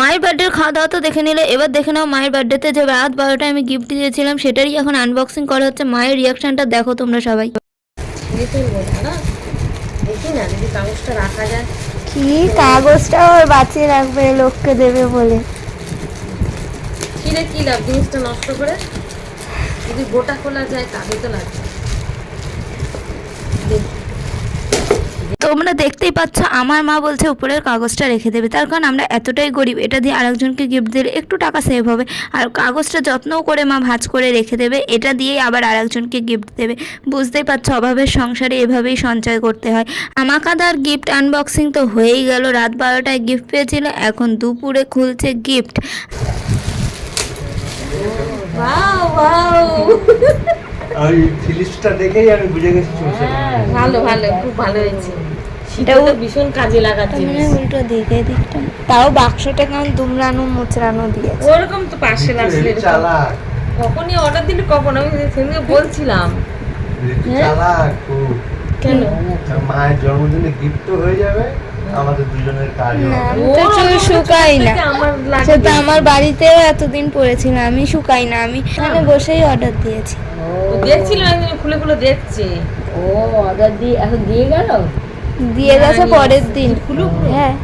মায়ের বার্থডের খাওয়া দাওয়া তো দেখে নিলে। এবার দেখে নাও মায়ের বার্থডেতে যে রাত বারোটায় আমি গিফট দিয়েছিলাম সেটারই এখন আনবক্সিং করা হচ্ছে। মায়ের রিয়াকশনটা দেখো তোমরা সবাই। কি কাগজটা ওর বাঁচিয়ে রাখবে লোককে দেবে বলে। কিনে কি লাভ? জিনিসটা নষ্ট করে যদি গোটা খোলা যায় তাহলে তো লাগবে। দেখি। তোমরা দেখতেই পাচ্ছ, আমার মা বলছে উপরের কাগজটা রেখে দেবে। তার কারণ আমরা এতটাই গরিব, এটা দিয়ে আরেকজনকে গিফট দিলে একটু টাকা সেভ হবে। আর কাগজটা যত্নও করে মা ভাঁজ করে রেখে দেবে, এটা দিয়েই আবার আরেকজনকে গিফট দেবে। বুঝতেই পারছ অভাবের সংসারে এভাবেই সঞ্চয় করতে হয়। আমাকাদার গিফট আনবক্সিং তো হয়েই গেল, রাত বারোটায় গিফট পেয়েছিল, এখন দুপুরে খুলছে গিফট ফিলিপসটা দেখেই আমি বুঝে গেছি ভালো ভালো খুব ভালো হয়েছে। সেটাও ভীষণ কাজে লাগাচ্ছে উল্টো দিকে দিকটা তাও বাক্সটা কেমন দুমড়ানো মুচড়ানো দিয়েছে। ওরকম তো আসলে চালাক। কখনই অর্ডার দিলি কখন? আমি সেদিনকে বলছিলাম। চালাক কেন? মায়ের জন্মদিনে গিফট হয়ে যাবে। আমাদের দুজনের কাজ চুল শুকাই না। আমার লাগে সে তো আমার বাড়িতেও এতদিন পড়েছিল আমি শুকাই না। আমি এখানে বসেই অর্ডার দিয়েছি। দেখছিল একদিন খুলে খুলে দেখছে। ও অর্ডার দিয়ে এখন দিয়ে গেল? দিয়ে গেছে পরের দিন। হ্যাঁ।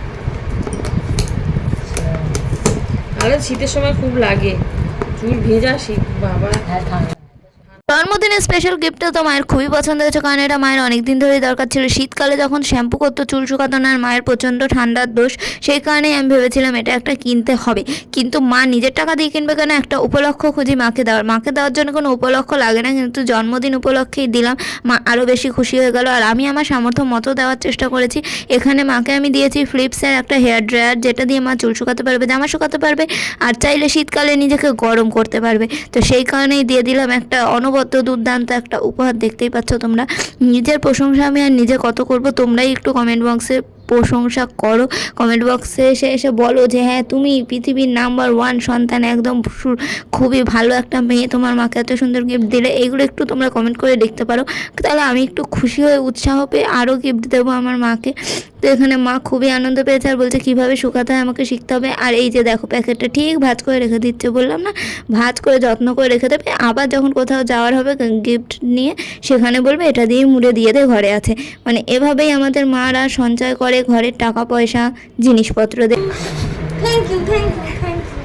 আরে শীতের সময় খুব লাগে। চুল ভেজা শীত বাবা। হ্যাঁ ঠান্ডা। জন্মদিনের স্পেশাল গিফটটা তো মায়ের খুবই পছন্দ হয়েছে, কারণ এটা মায়ের অনেক দিন ধরেই দরকার ছিল। শীতকালে যখন শ্যাম্পু করতো, চুল শুকাতো না, আর মায়ের প্রচণ্ড ঠান্ডার দোষ, সেই কারণেই আমি ভেবেছিলাম এটা একটা কিনতে হবে। কিন্তু মা নিজের টাকা দিয়ে কিনবে কেন? একটা উপলক্ষ খুঁজি মাকে দেওয়ার। মাকে দেওয়ার জন্য কোনো উপলক্ষ লাগে না, কিন্তু জন্মদিন উপলক্ষেই দিলাম। মা আরও বেশি খুশি হয়ে গেল, আর আমি আমার সামর্থ্য মতো দেওয়ার চেষ্টা করেছি। এখানে মাকে আমি দিয়েছি ফ্লিপসের একটা হেয়ার ড্রায়ার যেটা দিয়ে মা চুল শুকাতে পারবে, জামা শুকাতে পারবে, আর চাইলে শীতকালে নিজেকে গরম করতে পারবে। তো সেই কারণেই দিয়ে দিলাম একটা অনবদ্য দুর্দান্ত একটা উপহার দেখতেই পাচ্ছ তোমরা। নিজের প্রশংসা আমি আর নিজে কত করব তোমরাই একটু কমেন্ট বক্সে প্রশংসা করো। কমেন্ট বক্সে এসে এসে বলো যে হ্যাঁ তুমি পৃথিবীর নাম্বার ওয়ান সন্তান, একদম খুবই ভালো একটা মেয়ে। তোমার মাকে এত সুন্দর গিফট দিলে। এইগুলো একটু তোমরা কমেন্ট করে দেখতে পারো। তাহলে আমি একটু খুশি হয়ে উৎসাহ পেয়ে আরও গিফট দেবো আমার মাকে। তো এখানে মা খুবই আনন্দ পেয়েছে আর বলছে, কীভাবে শুকাতে হয় আমাকে শিখতে হবে? আর এই যে দেখো, প্যাকেটটা ঠিক ভাজ করে রেখে দিচ্ছে, বললাম না? ভাজ করে, যত্ন করে রেখে দেবে। আবার যখন কোথাও যাওয়ার হবে গিফট নিয়ে সেখানে বলবে, এটা দিয়ে মুড়ে দিয়ে দে, ঘরে আছে। মানে এভাবেই আমাদের মারা সঞ্চয় করে। ঘরের টাকা পয়সা জিনিসপত্র দেয় thank you thank you thank you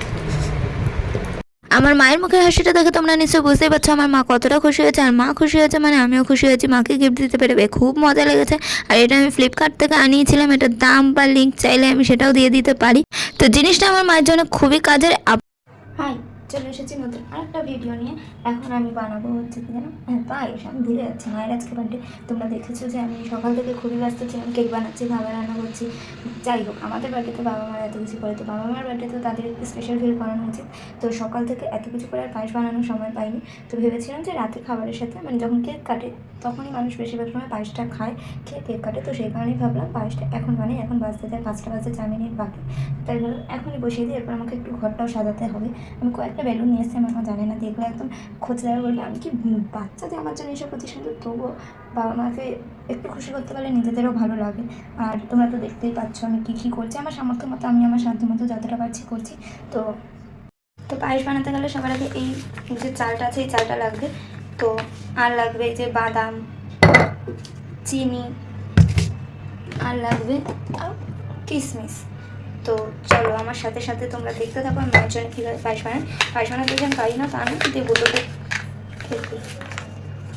আমার মায়ের মুখের হাসিটা দেখে তোমরা নিশ্চয়ই বুঝতেই পারছ আমার মা কতটা খুশি হয়েছে আর মা খুশি হয়েছে মানে আমিও খুশি হয়েছি মাকে গিফট দিতে পেরে খুব মজা লেগেছে। আর এটা আমি ফ্লিপকার্ট থেকে আনিয়েছিলাম এটার দাম বা লিঙ্ক চাইলে আমি সেটাও দিয়ে দিতে পারি। তো জিনিসটা আমার মায়ের জন্য খুবই কাজের হাই চলে এসেছি নতুন আরেকটা ভিডিও নিয়ে। এখন আমি বানাবো হচ্ছে কি জানো? হ্যাঁ পায়েস। আমি ভুলে যাচ্ছি, মায়ের আজকে বার্থডে তোমরা দেখেছ যে আমি সকাল থেকে খুবই ব্যস্ত ছিলাম কেক বানাচ্ছি খাবার রান্না করছি। যাই হোক, আমাদের বার্থডেতে বাবা মার এত কিছু করে, তো বাবা মার বাড়িতে তো তাদের স্পেশাল ফিল করানো উচিত। তো সকাল থেকে এত কিছু করে আর পায়েস বানানোর সময় পাইনি। তো ভেবেছিলাম যে রাতে খাবারের সাথে মানে যখন কেক কাটে, তখনই মানুষ বেশিরভাগ সময় পায়েসটা খায়, খেয়ে কেক কাটে। তো সেই কারণেই ভাবলাম পায়েসটা এখন মানে এখন বাজতে যায়, পাঁচটা বাজতে চা মিনিট বাকি। তাই ভাবলাম এখনই বসিয়ে দিই, এরপর আমাকে একটু ঘরটাও সাজাতে হবে। আমি কয়েকটা বেলুন নিয়ে এসেছি আমার মা জানে না দেখলে একদম খোঁজ দেবে বলবে আমি কি বাচ্চা যে আমার জন্য এসব করছি কিন্তু তবুও বাবা মাকে একটু খুশি করতে পারলে নিজেদেরও ভালো লাগে। আর তোমরা তো দেখতেই পাচ্ছ আমি কী কী করছি। আমার সামর্থ্য মতো আমি আমার সাধ্য মতো যতটা পারছি করছি। তো তো পায়েস বানাতে গেলে সবার আগে এই যে চালটা আছে, এই চালটা লাগবে। তো আর লাগবে যে বাদাম, চিনি, আর লাগবে কিশমিশ তো চলো, আমার সাথে সাথে তোমরা দেখতে থাকো, আমি মায়ের কীভাবে পায়েস বানাই। পায়েস বানাতে পারি না, তা না কিন্তু বুটোকে খেতে।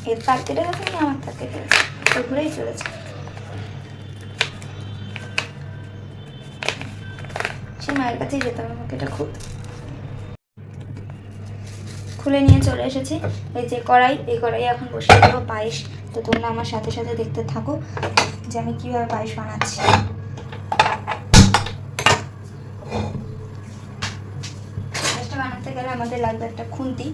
এর তার কেটে গেছে না, আমার তার কেটে তো ঘুরেই চলেছে। সে মায়ের কাছেই যেতাম আমাকে, এটা খুব খুলে নিয়ে চলে এসেছি। এই যে কড়াই, এই কড়াই এখন বসিয়ে দেবো পায়েস। তো তোমরা আমার সাথে সাথে দেখতে থাকো যে আমি কীভাবে পায়েস বানাচ্ছি পায়েসটা বানাতে গেলে আমাদের লাগবে একটা খুন্তি।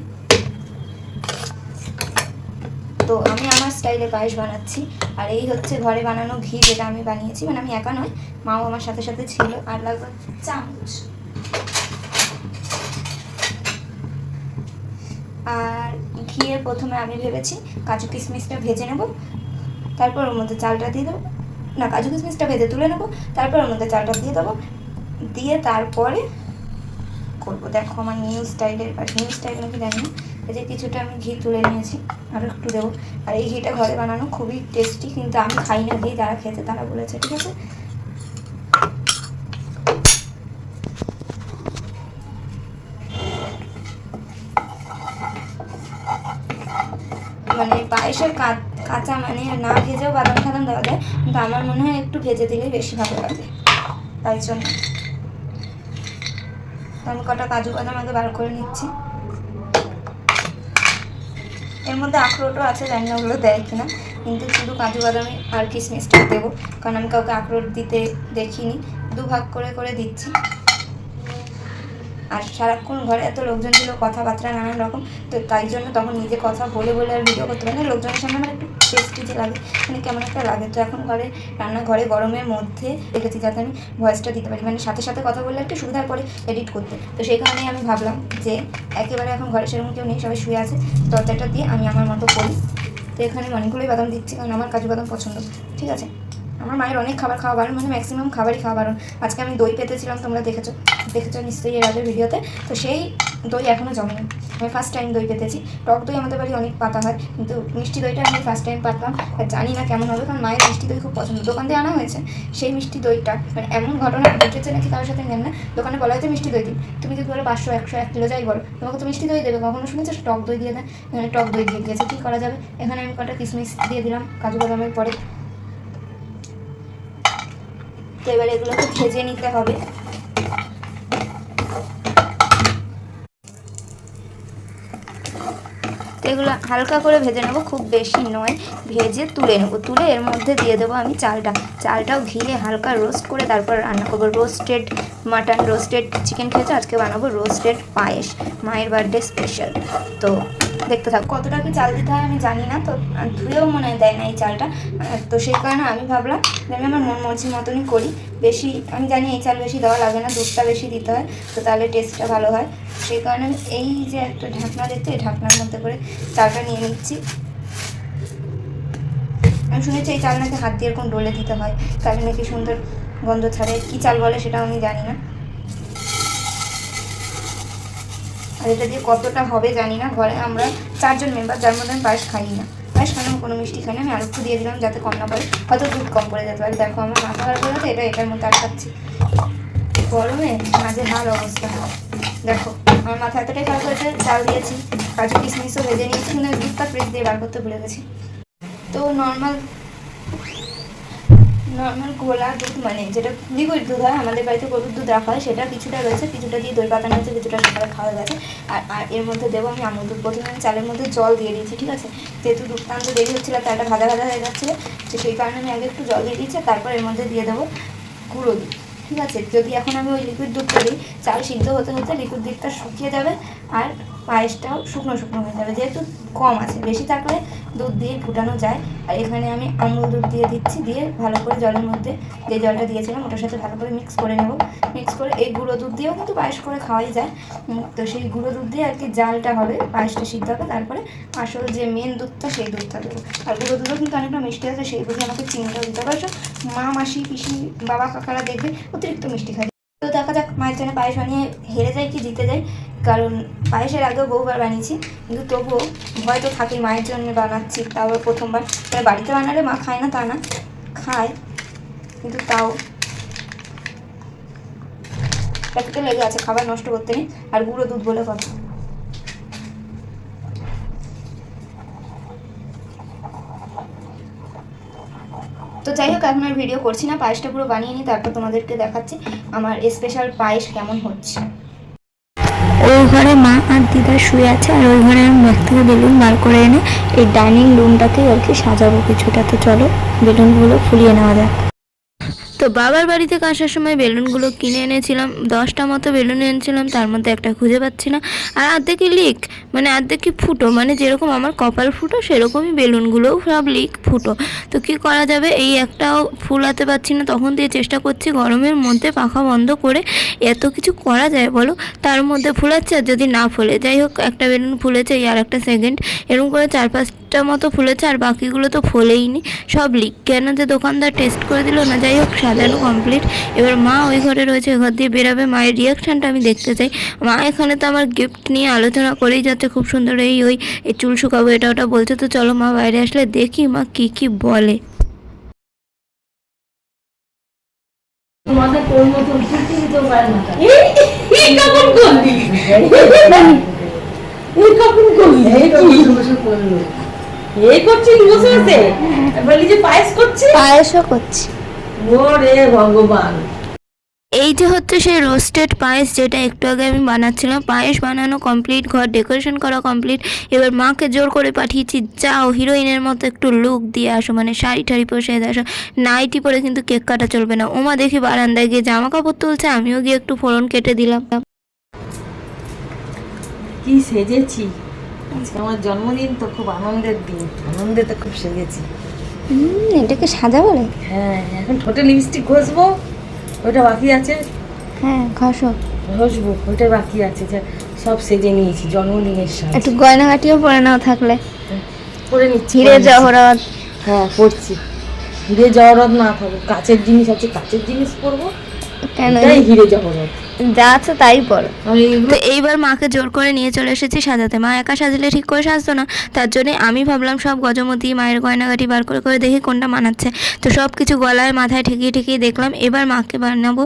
তো আমি আমার স্টাইলে পায়েস বানাচ্ছি। আর এই হচ্ছে ঘরে বানানো ঘি যেটা আমি বানিয়েছি। মানে আমি একা নয় মাও আমার সাথে সাথে ছিল। আর লাগবে চামচ। আর ঘিয়ে প্রথমে আমি ভেবেছি কাজু কিশমিশটা ভেজে নেব। তারপর ওর মধ্যে চালটা দিয়ে দেবো। না, কাজু কিশমিশটা ভেজে তুলে নেব। তারপর ওর মধ্যে চালটা দিয়ে দেবো। দিয়ে তারপরে করব। দেখো আমার নিউ স্টাইলের আর নিউ স্টাইল নাকি জানি এই যে কিছুটা আমি ঘি তুলে নিয়েছি আরও একটু দেবো। আর এই ঘিটা ঘরে বানানো খুবই টেস্টি কিন্তু আমি খাই না ঘি যারা খেতে তারা বলেছে, ঠিক আছে? মানে পায়েসের কাঁচা মানে না ভেজেও বাদাম ফাদাম দেওয়া যায়, কিন্তু আমার মনে হয় একটু ভেজে দিলেই বেশি ভালো লাগে। তাই জন্য। তো আমি কটা কাজু বাদাম আগে বার করে নিচ্ছি। এর মধ্যে আখরোটও আছে, জানি না ওগুলো দেয় কিনা, কিন্তু শুধু কাজু বাদামি আর কিশমিশটা দেবো। কারণ আমি কাউকে আখরোট দিতে দেখিনি দু ভাগ করে করে দিচ্ছি। আর সারাক্ষণ ঘরে এত লোকজন ছিল, কথাবার্তা নানান রকম, তো তাই জন্য তখন নিজে কথা বলে বলে আর ভিডিও করতে পারি না। লোকজনের সামনে আমার একটু টেস্টি যে লাগে মানে কেমন একটা লাগে। তো এখন ঘরে, রান্নাঘরে গরমের মধ্যে রেখেছি যাতে আমি ভয়েসটা দিতে পারি। মানে সাথে সাথে কথা বললে একটু সুবিধার পরে এডিট করতে। তো সেই কারণেই আমি ভাবলাম যে একেবারে এখন ঘরে সেরকম কেউ নেই, সবাই শুয়ে আছে। দরজাটা দিয়ে আমি আমার মতো করি। তো এখানে অনেকগুলোই বাদাম দিচ্ছি, কারণ আমার কাজু বাদাম পছন্দ। ঠিক আছে? আমার মায়ের অনেক খাবার খাওয়া বারণ মানে ম্যাক্সিমাম খাবারই খাওয়া বারণ। আজকে আমি দই পেতেছিলাম, তোমরা দেখেছ দেখেছ নিশ্চয়ই এর আগের ভিডিওতে তো। সেই দই এখনও জমেনি আমি ফার্স্ট টাইম দই পেতেছি। টক দই আমাদের বাড়ি অনেক পাতা হয়, কিন্তু মিষ্টি দইটা আমি ফার্স্ট টাইম পাতলাম আর জানি না কেমন হবে, কারণ মায়ের মিষ্টি দই খুব পছন্দ। দোকান দিয়ে আনা হয়েছে সেই মিষ্টি দইটা। মানে এমন ঘটনা ঘটেছে নাকি কারোর সাথে নেন না। দোকানে বলা হয়েছে মিষ্টি দই দিন। তুমি যদি বলো পাঁচশো, একশো, এক কিলো যাই বলো, তোমাকে তো মিষ্টি দই দেবে। কখনো শুনেছো? টক দই দিয়ে দেয়। টক দই দিয়ে দিয়েছে। কী করা যাবে? এখানে আমি কটা কিশমিশ দিয়ে দিলাম। কাজু বাদামের পরে তো এবারে এগুলোকে ভেজে নিতে হবে। এগুলো হালকা করে ভেজে নেব, খুব বেশি নয়, ভেজে তুলে নেব। তুলে এর মধ্যে দিয়ে দেবো আমি চালটা। চালটাও ঘিয়ে হালকা রোস্ট করে তারপর রান্না করব। রোস্টেড মাটন, রোস্টেড চিকেন খেয়েছে? আজকে বানাবো রোস্টেড পায়েস, মায়ের বার্থডে স্পেশাল। তো দেখতে থাক। কতটা কি চাল দিতে হয় আমি জানি না, তো ধুয়েও মনে হয় দেয় না এই চালটা। তো সেই কারণে আমি ভাবলাম যে আমি আমার মন মর্জি মতনই করি। বেশি, আমি জানি এই চাল বেশি দেওয়া লাগে না, দুধটা বেশি দিতে হয়, তো তাহলে টেস্টটা ভালো হয়। সেই কারণে এই যে একটা ঢাকনা দেখতে এই ঢাকনার মধ্যে করে চালটা নিয়ে নিচ্ছি। আমি শুনেছি এই চাল নাকি হাত দিয়ে এরকম ডলে দিতে হয়, তাহলে নাকি সুন্দর গন্ধ ছাড়ে। কী চাল বলে সেটাও আমি জানি না। আর এটা দিয়ে কতটা হবে জানি না। ঘরে আমরা চারজন মেম্বার যার মধ্যে আমি পায়েস খাই না। পায়েস খাই কোনো মিষ্টি খাই না, আমি আর একটু দিয়ে দিলাম যাতে কম না পড়ে। হয়তো দুধ কম পড়ে যেতে পারে। দেখো আমার মাথা খারাপ হয়ে এটা এটার মধ্যে আর খাচ্ছি। গরমে মাঝে হাল অবস্থা। দেখো, আমার মাথা এতটাই খারাপ হয়েছে, চাল দিয়েছি, কাজু কিশমিশও ভেজে নিয়েছি কিন্তু আমি দুধটা ফ্রিজ দিয়ে বার করতে ভুলে গেছি। তো নর্মাল নর্মাল গোলা দুধ মানে যেটা লিকুইড দুধ হয়, আমাদের বাড়িতে গরুর দুধ রাখা হয়, সেটা কিছুটা রয়েছে, কিছুটা দিয়ে দই পাতানো হয়েছে কিছুটা সকালে খাওয়া গেছে। আর আর এর মধ্যে দেবো আমি আমল দুধ। প্রথমে আমি চালের মধ্যে জল দিয়ে দিয়েছি, ঠিক আছে? যেহেতু দুধটা আনতে দেরি হচ্ছিল চালটা ভাজা ভাজা হয়ে যাচ্ছিল, তো সেই কারণে আমি আগে একটু জল দিয়ে দিয়েছি, তারপর এর মধ্যে দিয়ে দেবো গুঁড়ো দুধ। ঠিক আছে, যদি এখন আমি ওই লিকুইড দুধটা দিই চাল সিদ্ধ হতে হতে লিকুইড দুধটা শুকিয়ে যাবে আর পায়েসটাও শুকনো শুকনো হয়ে যাবে, যেহেতু কম আছে, বেশি থাকলে দুধ দিয়ে ফুটানো যায়। আর এখানে আমি আমুল দুধ দিয়ে দিচ্ছি, দিয়ে ভালো করে জলের মধ্যে যে জলটা দিয়েছিলাম, ওটার সাথে ভালো করে মিক্স করে নেব। মিক্স করে এই গুঁড়ো দুধ দিয়েও কিন্তু পায়েস করে খাওয়াই যায়। তো সেই গুঁড়ো দুধ দিয়ে আর কি জালটা হবে, পায়েসটা সিদ্ধ হবে, তারপরে আসল যে মেন দুধটা, সেই দুধটা দেবো। আর গুঁড়ো দুধও কিন্তু অনেকটা মিষ্টি আছে, সেই বুঝে আমাকে চিনিটাও দিতে পারছ মা, মাসি, পিসি, বাবা, কাকারা দেখবে অতিরিক্ত মিষ্টি খাই। তো দেখা যাক মায়ের জন্য পায়েস বানিয়ে হেরে যায় কি জিতে যায়। কারণ পায়েসের আগেও বহুবার বানিয়েছি, কিন্তু তবুও ভয় তো থাকি মায়ের জন্য বানাচ্ছি, তাও প্রথমবার। মানে বাড়িতে বানালে মা খায় না তা না, খায়, কিন্তু তাও। প্যাকেটে লেগে আছে, খাবার নষ্ট করতে নেই, আর গুঁড়ো দুধ বলে কথা। তো যাই হোক, এখন আর ভিডিও করছি না, পায়েসটা পুরো বানিয়ে নিই, তারপর তোমাদেরকে দেখাচ্ছি আমার স্পেশাল পায়েস কেমন হচ্ছে। ওই ঘরে মা আর দিদা শুয়ে আছে, আর ওই ঘরে আমি ব্যাগ থেকে বেলুন বার করে এনে এই ডাইনিং রুমটাকে আর কি সাজাবো কিছুটা। তো চলো, বেলুনগুলো ফুলিয়ে নেওয়া যাক। তো বাবার বাড়ি থেকে আসার সময় বেলুনগুলো কিনে এনেছিলাম। দশটা মতো বেলুন এনেছিলাম, তার মধ্যে একটা খুঁজে পাচ্ছি না। আর অর্ধেকই লিক মানে অর্ধেকই ফুটো মানে যেরকম আমার কপাল ফুটো, সেরকমই বেলুনগুলোও সব লিক ফুটো। তো কি করা যাবে? এই একটাও ফুলাতে পারছি না। তখন দিয়ে চেষ্টা করছি গরমের মধ্যে পাখা বন্ধ করে এত কিছু করা যায় বলো? তার মধ্যে ফুলাচ্ছে আর যদি না ফুলে, যাই হোক, একটা বেলুন ফুলেছে আর একটা সেকেন্ড এরকম করে চার পাঁচটা মতো ফুলেছে, আর বাকিগুলো তো ফোলেই নি। সব লিক কেন যে দোকানদার টেস্ট করে দিল না, যাই হোক সাজানো কমপ্লিট এবার মা ওই ঘরে রয়েছে ওই ঘর দিয়ে বেরাবে। মায়ের রিয়াকশানটা আমি দেখতে চাই। মা এখানে তো আমার গিফট নিয়ে আলোচনা করেই যাচ্ছে খুব সুন্দর এই ওই এই চুল শুকাবো এটা ওটা বলছে। তো চলো মা বাইরে আসলে দেখি মা কি কি বলে। তোমাদের তোর মতন ছুটি পারে না। এই কখন করলি? এই এই তো বসে বসে এই করছিস বসে বসে বলি যে পায়েস করছিস? পায়েসও করছি। ওরে ভগবান। এই যে হচ্ছে সেই রোস্টেড পায়েস যেটা একটু আগে আমি বানাচ্ছিলাম পায়েস বানানো কমপ্লিট ঘর ডেকোরেশন করা কমপ্লিট এবার মাকে জোর করে পাঠিয়েছি যাও হিরোইনের মতো একটু লুক দিয়ে আসো মানে শাড়ি টাড়ি পরে সেজে আসো। নাইটি পরে কিন্তু কেক কাটা চলবে না। ওমা দেখি বারান্দায় গিয়ে জামা কাপড় তুলছে আমিও গিয়ে একটু ফোড়ন কেটে দিলাম। কি সেজেছি? আজকে আমার জন্মদিন তো খুব আনন্দের দিন। আনন্দে তো খুব সেজেছি। এটাকে সাজা বলে? হ্যাঁ এখন ঠোঁটে লিপস্টিক ঘষবো ওটা বাকি আছে। হ্যাঁ ঘষো। ঘষবো ওটা বাকি আছে যে সব সেজে নিয়েছি জন্মদিনের সাজ। একটু গয়নাগাটিও পরে নাও থাকলে। পরে নিচ্ছি হিরে জহরত। হ্যাঁ পড়ছি হিরে জহরত না থাকুক কাচের জিনিস আছে কাচের জিনিস পরবো। কেন? হিরে জহরত। যা আছে তাই পরো তো এইবার মাকে জোর করে নিয়ে চলে এসেছি সাজাতে। মা একা সাজলে ঠিক করে সাজতো না। তার জন্য আমি ভাবলাম সব গজমতি মায়ের গয়নাগাটি বার করে করে দেখি কোনটা মানাচ্ছে। তো সব কিছু গলায় মাথায় ঠেকিয়ে ঠেকিয়ে দেখলাম এবার মাকে বানাবো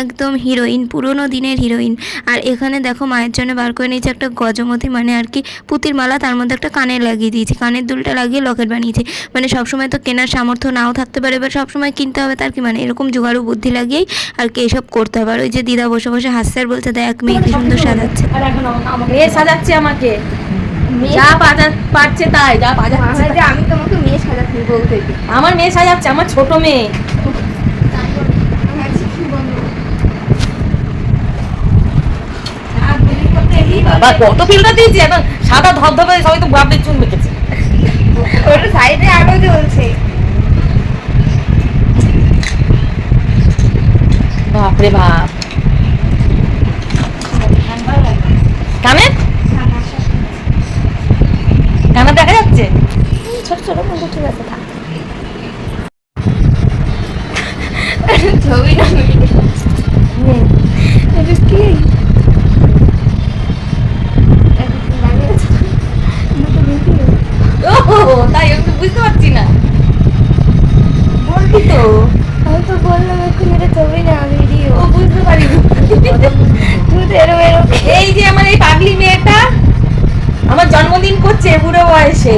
একদম হিরোইন পুরোনো দিনের হিরোইন। আর এখানে দেখো মায়ের জন্য বার করে নিয়েছি একটা গজমতি মানে আর কি পুতির মালা তার মধ্যে একটা কানে লাগিয়ে দিয়েছি। কানের দুলটা লাগিয়ে লকেট বানিয়েছি। মানে সবসময় তো কেনার সামর্থ্য নাও থাকতে পারে এবার সবসময় কিনতে হবে তার কি মানে এরকম জোগাড়ু বুদ্ধি লাগিয়েই আর কি এসব করতে হবে। আর ওই যে দিদা বসে বসে হাসছে আর বলছে দেখ মেয়ে কি সুন্দর সাজাচ্ছে। মেয়ে সাজাচ্ছে আমাকে। যা পারছে তাই যা। আমি তোমাকে মেয়ে সাজাচ্ছি বলতে। আমার মেয়ে সাজাচ্ছে আমার ছোট মেয়ে। বাবা কত ফিল্টার দিয়েছি এখন সাদা ধবধবে সবাই তো ভাবলে চুন মেখেছে। ওটা সাইডে আরও জ্বলছে। বাপরে বাপ। কানে? কানে দেখা যাচ্ছে? ছোট ছোট কিন্তু ঠিক আছে থাক। ছবি না কি? ও তাই আমি তো বুঝতে পারছি না। বলবি তো। আমি তো বললাম এখন এটা ছবি না ভিডিও ও বুঝতে পারিনি। এই যে আমার এই পাগলি মেয়েটা আমার জন্মদিন করছে বুড়ো বয়সে।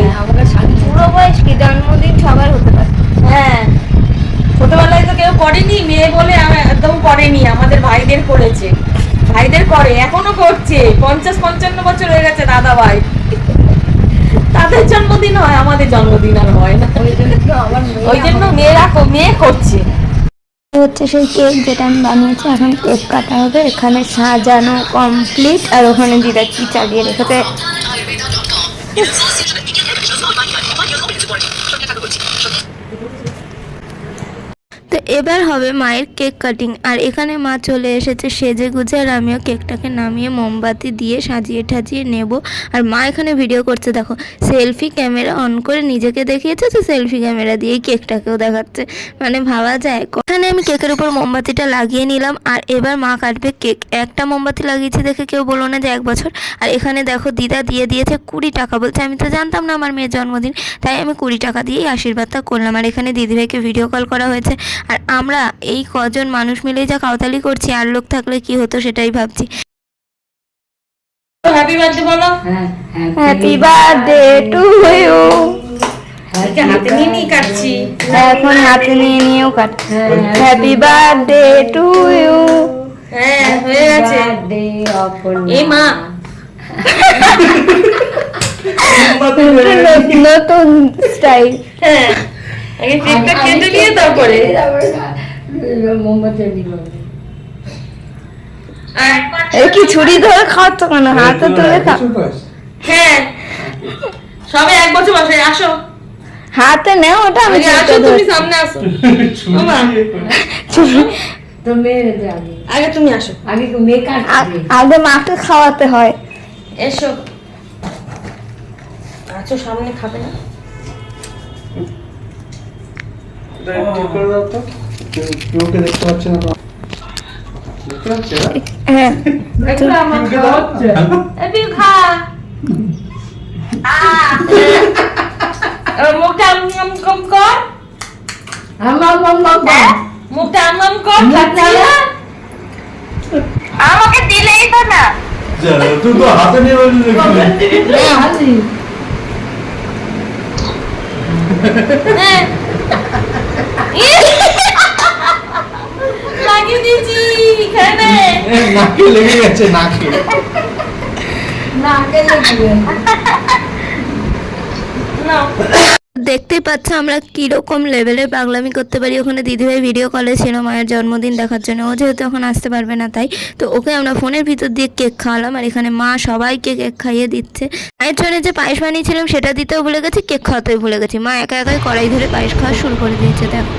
শাড়ি পুরো বয়স কি? জন্মদিন সবার হতে পারে। হ্যাঁ। ছোটবেলায় তো কেউ করেনি মেয়ে বলে একদম করেনি আমাদের ভাইদের করেছে। ভাইদের করে এখনও করছে। পঞ্চাশ পঞ্চান্ন বছর হয়ে গেছে দাদা ভাই। তাদের জন্মদিন হয় আমাদের জন্মদিন আর হয় না। ওই জন্য মেয়েরা মেয়ে করছে। হচ্ছে সেই কেক যেটা আমি বানিয়েছি। এখন কেক কাটা হবে। এখানে সাজানো কমপ্লিট আর ওখানে দিদা কি চালিয়ে রেখেছে। এবার হবে মায়ের কেক কাটিং। আর এখানে মা চলে এসেছে সেজে গুজে আর আমিও কেকটাকে নামিয়ে মোমবাতি দিয়ে সাজিয়ে ঠাজিয়ে নেব। আর মা এখানে ভিডিও করছে, দেখো, সেলফি ক্যামেরা অন করে নিজেকে দেখিয়েছে তো সেলফি ক্যামেরা দিয়েই কেকটাকেও দেখাচ্ছে। মানে ভাবা যায় এখানে আমি কেকের উপর মোমবাতিটা লাগিয়ে নিলাম, আর এবার মা কাটবে কেক। একটা মোমবাতি লাগিয়েছে দেখে কেউ বলো না যে এক বছর। আর এখানে দেখো, দিদা দিয়ে দিয়েছে কুড়ি টাকা বলছে। আমি তো জানতাম না আমার মেয়ের জন্মদিন, তাই আমি কুড়ি টাকা দিয়েই আশীর্বাদটা করলাম। আর এখানে দিদিভাইকে ভিডিও কল করা হয়েছে। আর আমরা এই কজন মানুষ মিলে যা কাউতালি করছি আর লোক থাকলে কি হতো সেটাই ভাবছি। হ্যাপি বার্থডে বলো। হ্যাঁ হ্যাঁ হ্যাপি বার্থডে টু ইউ হাতে নিয়ে নিয়ে কাটছি। এখন হাতে নিয়ে নিয়েও cut. Happy birthday to you হ্যাঁ হয়ে গেছে। এই মা। নতুন স্টাইল হ্যাঁ। আগে কেকটা কেটে নিয়ে তারপরে। মোমবাতি দিল কি ছুরি ধরে খাওয়াচ্ছ কেন? হাতে খাও হ্যাঁ। সবে এক বছর বসে আসো। হাতে নেও ওটা আমি আসো তুমি সামনে আসো। আগে। আগে তুমি আসো। আগে আগে মাকে খাওয়াতে হয়। এসো। আছো সামনে খাবে না? হ্যাঁ মুখটা কর আমাকে দিলেই তো না তুই তো হাতে নিয়ে। লাগিয়ে দিয়েছি খেয়ে নে এ, নাকে লেগে গেছে নাকে না গেলে দিবে নাও দেখতেই পাচ্ছ আমরা কীরকম লেভেলে পাগলামি করতে পারি? ওখানে দিদিভাই ভিডিও কলে ছিল মায়ের জন্মদিন দেখার জন্য। ও যেহেতু এখন আসতে পারবে না তাই। তো ওকে আমরা ফোনের ভিতর দিয়ে কেক খাওয়ালাম আর এখানে মা সবাইকে কেক খাইয়ে দিচ্ছে। মায়ের জন্য যে পায়েস বানিয়েছিলাম সেটা দিতেও ভুলে গেছি কেক খাওয়াতেও ভুলে গেছি। মা একা একাই কড়াই ধরে পায়েস খাওয়া শুরু করে দিয়েছে, দেখো।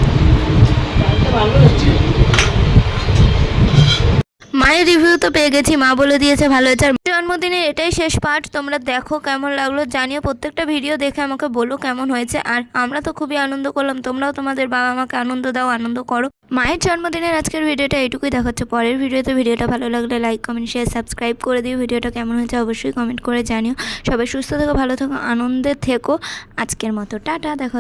মায়ের রিভিউ তো পেয়ে গেছি, মা বলে দিয়েছে ভালো হয়েছে। আর জন্মদিনের এটাই শেষ পার্ট তোমরা দেখো কেমন লাগল, জানিও প্রত্যেকটা ভিডিও দেখে আমাকে বলো কেমন হয়েছে। আর আমরা তো খুবই আনন্দ করলাম, তোমরাও তোমাদের বাবা মাকে আনন্দ দাও, আনন্দ করো। মায়ের জন্মদিনের আজকের ভিডিওটা এইটুকুই দেখাচ্ছে। পরের ভিডিওতে ভিডিওটা ভালো লাগলে লাইক কমেন্ট শেয়ার সাবস্ক্রাইব করে দিও। ভিডিওটা কেমন হয়েছে অবশ্যই কমেন্ট করে জানিও। সবাই সুস্থ থেকো, ভালো থেকো, আনন্দে থেকো। আজকের মতো, টাটা, দেখো